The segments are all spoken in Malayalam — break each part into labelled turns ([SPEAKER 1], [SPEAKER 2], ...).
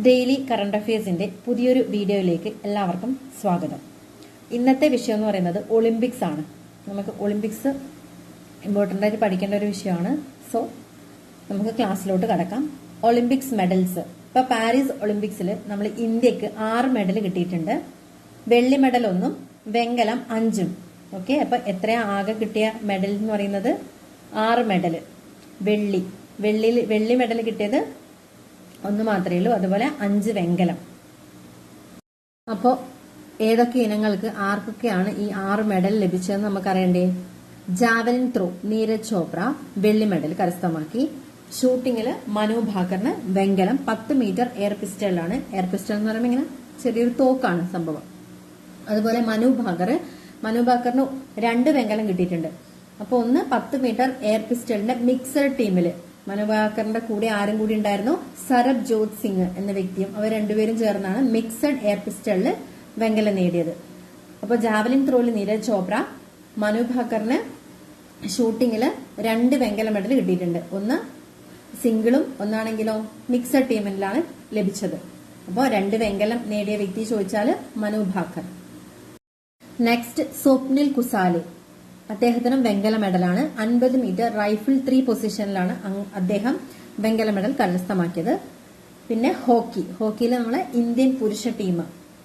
[SPEAKER 1] ഡെയിലി കറണ്ട് അഫയേഴ്സിന്റെ പുതിയൊരു വീഡിയോയിലേക്ക് എല്ലാവർക്കും സ്വാഗതം. ഇന്നത്തെ വിഷയം എന്ന് പറയുന്നത് ഒളിമ്പിക്സ് ആണ്. നമുക്ക് ഒളിമ്പിക്സ് ഇമ്പോർട്ടന്റ് ആയിട്ട് പഠിക്കേണ്ട ഒരു വിഷയമാണ്. സോ നമുക്ക് ക്ലാസ്സിലോട്ട് കടക്കാം. ഒളിമ്പിക്സ് മെഡൽസ് ഇപ്പൊ പാരീസ് ഒളിമ്പിക്സിൽ നമ്മൾ ഇന്ത്യയ്ക്ക് ആറ് മെഡൽ കിട്ടിയിട്ടുണ്ട്. വെള്ളി മെഡൽ ഒന്നും വെങ്കലം അഞ്ചും. ഓക്കെ അപ്പൊ എത്രയാ ആകെ കിട്ടിയ മെഡൽ എന്ന് പറയുന്നത്? ആറ് മെഡൽ വെള്ളി. വെള്ളിയിൽ വെള്ളി മെഡൽ കിട്ടിയത് ഒന്ന് മാത്രമേ ഉള്ളൂ. അതുപോലെ അഞ്ച് വെങ്കലം. അപ്പോ ഏതൊക്കെ ഇനങ്ങൾക്ക് ആർക്കൊക്കെയാണ് ഈ ആറ് മെഡൽ ലഭിച്ചതെന്ന് നമുക്കറിയണ്ടേ? ജാവലിൻ ത്രോ നീരജ് ചോപ്ര വെള്ളി മെഡൽ കരസ്ഥമാക്കി. ഷൂട്ടിങ്ങിൽ മനു ഭാക്കറിന് വെങ്കലം പത്ത് മീറ്റർ എയർ പിസ്റ്റലാണ് എയർ പിസ്റ്റൽ എന്ന് പറയുമ്പോൾ ഇങ്ങനെ ചെറിയൊരു തോക്കാണ് സംഭവം. അതുപോലെ മനു ഭാക്കർ മനു ഭാക്കറിന് രണ്ട് വെങ്കലം കിട്ടിയിട്ടുണ്ട്. അപ്പോൾ ഒന്ന് പത്ത് മീറ്റർ എയർ പിസ്റ്റലിന്റെ മിക്സഡ് ടീമിൽ മനു ഭാക്കറിന്റെ കൂടെ ആരും കൂടി ഉണ്ടായിരുന്നു സരബ് ജോത് സിംഗ് എന്ന വ്യക്തിയും. അവർ രണ്ടുപേരും ചേർന്നാണ് മിക്സഡ് എയർ പിസ്റ്റളിൽ വെങ്കലം നേടിയത്. അപ്പോൾ ജാവലിൻ ത്രോയിൽ നീരജ് ചോപ്ര മനു ഭാക്കറിന് ഷൂട്ടിങ്ങിൽ രണ്ട് വെങ്കല മെഡൽ കിട്ടിയിട്ടുണ്ട്. ഒന്ന് സിംഗിളും ഒന്നാണെങ്കിലോ മിക്സഡ് ടീമിലാണ് ലഭിച്ചത്. അപ്പോൾ രണ്ട് വെങ്കലം നേടിയ വ്യക്തി ചോദിച്ചാൽ മനു ഭാക്കർ നെക്സ്റ്റ് സ്വപ്നിൽ കുസാലെ. അദ്ദേഹത്തിനും വെങ്കല മെഡലാണ്. അൻപത് മീറ്റർ റൈഫിൾ ത്രീ പൊസിഷനിലാണ് അദ്ദേഹം വെങ്കല മെഡൽ കരസ്ഥമാക്കിയത്. പിന്നെ ഹോക്കി. ഹോക്കിയിൽ നമ്മളെ ഇന്ത്യൻ പുരുഷ ടീം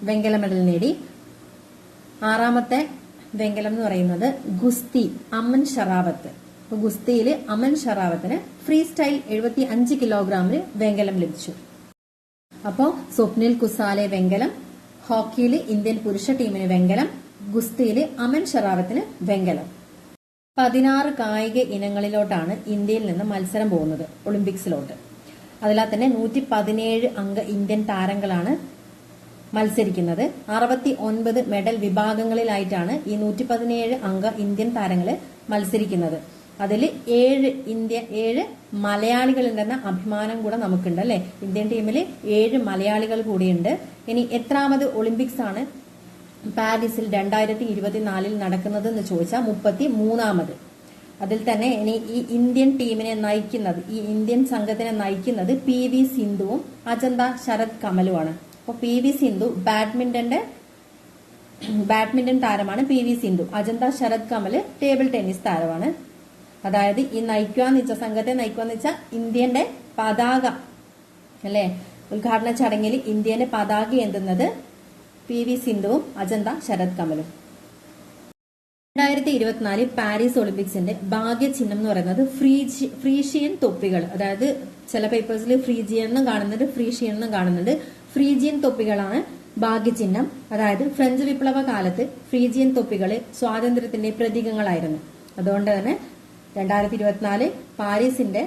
[SPEAKER 1] വെങ്കല മെഡൽ നേടി. ആറാമത്തെ വെങ്കലം എന്ന് പറയുന്നത് ഗുസ്തി അമൻ ഷറാവത്ത്. ഗുസ്തിയിൽ അമൻ ഷറാവത്തിന് ഫ്രീ സ്റ്റൈൽ എഴുപത്തി അഞ്ച് കിലോഗ്രാമിന് വെങ്കലം ലഭിച്ചു. അപ്പോൾ സ്വപ്നിൽ കുസാലെ വെങ്കലം ഹോക്കിയിൽ ഇന്ത്യൻ പുരുഷ ടീമിന് വെങ്കലം ഗുസ്തിയിൽ അമൻ ഷറാവത്തിന് വെങ്കലം. പതിനാറ് കായിക ഇനങ്ങളിലോട്ടാണ് ഇന്ത്യയിൽ നിന്ന് മത്സരം പോകുന്നത് ഒളിമ്പിക്സിലോട്ട്. അതിലാ തന്നെ നൂറ്റി പതിനേഴ് അംഗ ഇന്ത്യൻ താരങ്ങളാണ് മത്സരിക്കുന്നത്. അറുപത്തി ഒൻപത് മെഡൽ വിഭാഗങ്ങളിലായിട്ടാണ് ഈ നൂറ്റി പതിനേഴ് അംഗ ഇന്ത്യൻ താരങ്ങൾ മത്സരിക്കുന്നത്. അതിൽ ഏഴ് ഇന്ത്യ ഏഴ് മലയാളികളുണ്ടെന്ന അഭിമാനം കൂടെ നമുക്കുണ്ട് അല്ലെ? ഇന്ത്യൻ ടീമിൽ ഏഴ് മലയാളികൾ കൂടിയുണ്ട്. ഇനി എത്രാമത് ഒളിമ്പിക്സ് ആണ് പാരീസിൽ രണ്ടായിരത്തി ഇരുപത്തിനാലിൽ നടക്കുന്നത് എന്ന് ചോദിച്ചാൽ മുപ്പത്തി മൂന്നാമത് അതിൽ തന്നെ ഇനി ഈ ഇന്ത്യൻ ടീമിനെ നയിക്കുന്നത് ഈ ഇന്ത്യൻ സംഘത്തിനെ നയിക്കുന്നത് പി വി സിന്ധുവും അജന്ത ശരത് കമലുമാണ്. അപ്പോൾ പി വി സിന്ധു ബാഡ്മിന്റന്റെ ബാഡ്മിന്റൺ താരമാണ് P V Sindhu. Achanta Sharath Kamal table tennis താരമാണ്. അതായത് ഈ നയിക്കുവാന്ന് വെച്ച സംഘത്തെ നയിക്കുവാന്ന് വെച്ചാൽ ഇന്ത്യന്റെ പതാക അല്ലെ? ഉദ്ഘാടന ചടങ്ങിൽ ഇന്ത്യന്റെ പതാക എന്തുന്നത്? പി വി സിന്ധുവും അജന്ത ശരത് കമലും. രണ്ടായിരത്തി ഇരുപത്തിനാല് പാരീസ് ഒളിമ്പിക്സിന്റെ ഭാഗ്യ ചിഹ്നം എന്ന് പറയുന്നത് ഫ്രീജി ഫ്രീഷിയൻ തൊപ്പികൾ. അതായത് ചില പേപ്പേഴ്സിൽ ഫ്രീജിയൻ എന്നും കാണുന്നുണ്ട് ഫ്രീഷിയൻ എന്നും കാണുന്നുണ്ട് ഫ്രീജിയൻ തൊപ്പികളാണ് ഭാഗ്യ ചിഹ്നം അതായത് ഫ്രഞ്ച് വിപ്ലവ കാലത്ത് ഫ്രീജിയൻ തൊപ്പികൾ സ്വാതന്ത്ര്യത്തിന്റെ പ്രതീകങ്ങളായിരുന്നു. അതുകൊണ്ട് തന്നെ രണ്ടായിരത്തി ഇരുപത്തിനാല് പാരീസിന്റെ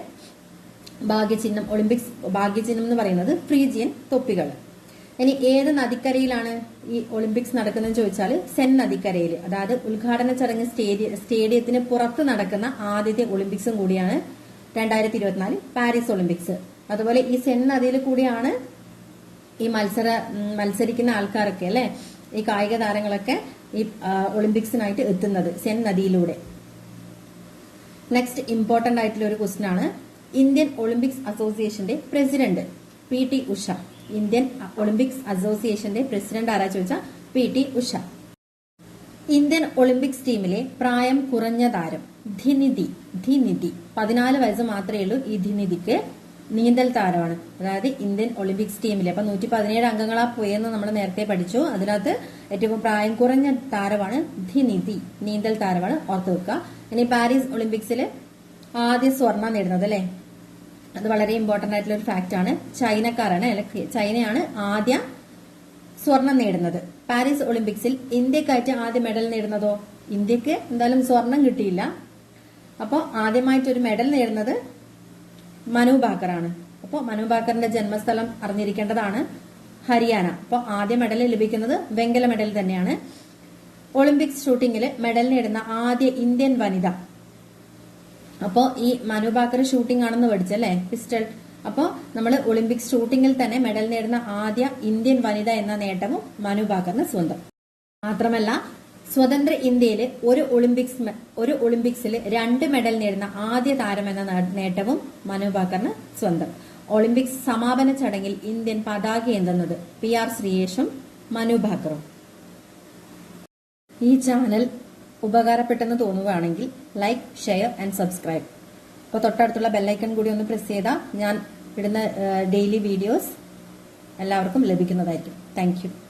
[SPEAKER 1] ഭാഗ്യചിഹ്നം ഒളിമ്പിക്സ് ഭാഗ്യചിഹ്നം എന്ന് പറയുന്നത് ഫ്രീജിയൻ തൊപ്പികൾ ഇനി ഏത് നദിക്കരയിലാണ് ഈ ഒളിമ്പിക്സ് നടക്കുന്നതെന്ന് ചോദിച്ചാൽ സെൻ നദിക്കരയിൽ അതായത് ഉദ്ഘാടന ചടങ്ങ് സ്റ്റേഡിയ സ്റ്റേഡിയത്തിന് പുറത്ത് നടക്കുന്ന ആദ്യത്തെ ഒളിമ്പിക്സും കൂടിയാണ് രണ്ടായിരത്തി ഇരുപത്തിനാല് പാരീസ് ഒളിമ്പിക്സ്. അതുപോലെ ഈ സെൻ നദിയിൽ കൂടിയാണ് ഈ മത്സര മത്സരിക്കുന്ന ആൾക്കാരൊക്കെ അല്ലെ? ഈ കായിക താരങ്ങളൊക്കെ ഈ ഒളിമ്പിക്സിനായിട്ട് എത്തുന്നത് സെൻ നദിയിലൂടെ. നെക്സ്റ്റ് ഇമ്പോർട്ടന്റ് ആയിട്ടുള്ള ഒരു ക്വസ്റ്റ്യൻ ആണ് ഇന്ത്യൻ ഒളിമ്പിക്സ് അസോസിയേഷന്റെ president P T Usha. Indian Olympics അസോസിയേഷന്റെ പ്രസിഡന്റ് ആരാ ചോദിച്ചാൽ P T Usha. Indian Olympics ടീമിലെ പ്രായം കുറഞ്ഞ താരം ധിനിധി ധിനിധി. പതിനാല് വയസ്സ് മാത്രമേ ഉള്ളൂ ഈ ധിനിധിക്ക് നീന്തൽ താരമാണ്. അതായത് ഇന്ത്യൻ ഒളിമ്പിക്സ് ടീമിലെ. അപ്പൊ നൂറ്റി പതിനേഴ് അംഗങ്ങളാ പോയെന്ന് നമ്മൾ നേരത്തെ പഠിച്ചു. അതിനകത്ത് ഏറ്റവും പ്രായം കുറഞ്ഞ താരമാണ് ധിനിധി. നീന്തൽ താരമാണ്. ഓർത്തു വെക്കുക. ഇനി പാരീസ് ഒളിമ്പിക്സിൽ ആദ്യ സ്വർണം നേടുന്നത് അല്ലെ? അത് വളരെ ഇമ്പോർട്ടന്റ് ആയിട്ടുള്ള ഒരു ഫാക്ട് ആണ്. ചൈനക്കാരാണ് ചൈനയാണ് ആദ്യ സ്വർണം നേടുന്നത്. പാരീസ് ഒളിമ്പിക്സിൽ ഇന്ത്യക്കായിട്ട് ആദ്യ മെഡൽ നേടുന്നതോ? ഇന്ത്യയ്ക്ക് എന്തായാലും സ്വർണം കിട്ടിയില്ല. അപ്പോൾ ആദ്യമായിട്ട് ഒരു മെഡൽ നേടുന്നത് മനു ബാക്കറാണ് അപ്പോൾ മനു ബാക്കറിന്റെ ജന്മസ്ഥലം അറിഞ്ഞിരിക്കേണ്ടതാണ് ഹരിയാന. അപ്പോൾ ആദ്യ മെഡൽ ലഭിക്കുന്നത് വെങ്കല മെഡൽ തന്നെയാണ്. ഒളിമ്പിക്സ് ഷൂട്ടിങ്ങിൽ മെഡൽ നേടുന്ന ആദ്യ ഇന്ത്യൻ വനിത അപ്പോൾ ഈ മനു ഷൂട്ടിംഗ് ആണെന്ന് പഠിച്ചല്ലേ പിസ്റ്റൾ അപ്പോൾ നമ്മൾ ഒളിമ്പിക്സ് ഷൂട്ടിങ്ങിൽ തന്നെ മെഡൽ നേടുന്ന ആദ്യ ഇന്ത്യൻ വനിത എന്ന നേട്ടവും മനു സ്വന്തം. മാത്രമല്ല സ്വതന്ത്ര ഇന്ത്യയിൽ ഒരു ഒളിമ്പിക്സ് ഒരു ഒളിമ്പിക്സിൽ രണ്ട് മെഡൽ നേടുന്ന ആദ്യ താരം എന്ന നേട്ടവും മനു ബാക്കറിന് സ്വന്തം. ഒളിമ്പിക്സ് സമാപന ചടങ്ങിൽ ഇന്ത്യൻ പതാക എന്തെന്നത് പി ആർ ശ്രീയേഷും മനു ഈ ചാനൽ ഉപകാരപ്പെട്ടെന്ന് തോന്നുകയാണെങ്കിൽ ലൈക്ക് ഷെയർ ആൻഡ് സബ്സ്ക്രൈബ് അപ്പോൾ തൊട്ടടുത്തുള്ള ബെല്ലൈക്കൺ കൂടി ഒന്ന് പ്രസ് ചെയ്താൽ ഞാൻ ഇടുന്ന ഡെയിലി വീഡിയോസ് എല്ലാവർക്കും ലഭിക്കുന്നതായിരിക്കും. താങ്ക്